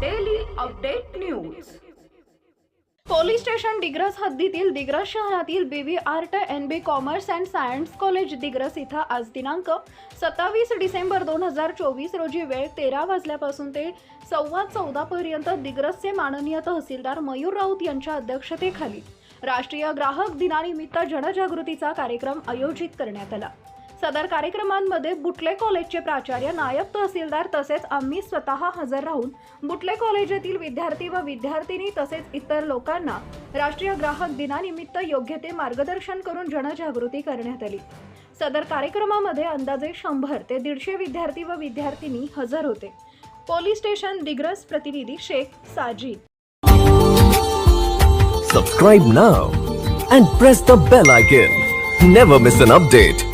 Daily update news police station Digras हद्दीतील दिग्रस शहरातील B V art and B commerce and science college Digras इथं आज दिनांक सत्तावीस डिसेंबर दोन हजार चोवीस रोजी वेळ तेरा वाजल्यापासून ते सव्वा चौदापर्यंत दिग्रसचे माननीय तहसीलदार मयूर राऊत यांच्या अध्यक्षतेखाली राष्ट्रीय ग्राहक दिनानिमित्त जनजागृतीचा कार्यक्रम आयोजित करण्यात आला. सदर कार्यक्रमांमध्ये बुटले कॉलेजचे प्राचार्य नायब तहसीलदार तसेच आम्ही स्वतः हजर राहून बुटले कॉलेजातील विद्यार्थी व विद्यार्थिनी तसेच इतर लोकांना राष्ट्रीय ग्राहक दिनानिमित्त योग्य ते मार्गदर्शन करून जनजागृती करण्यात आली सदर कार्यक्रमामध्ये अंदाजे शंभर ते दीडशे विद्यार्थी व विद्यार्थिनी हजर होते पोलीस स्टेशन दिग्रस प्रतिनिधी Shaikh Sajid Subscribe now and press the bell icon. Never miss an update.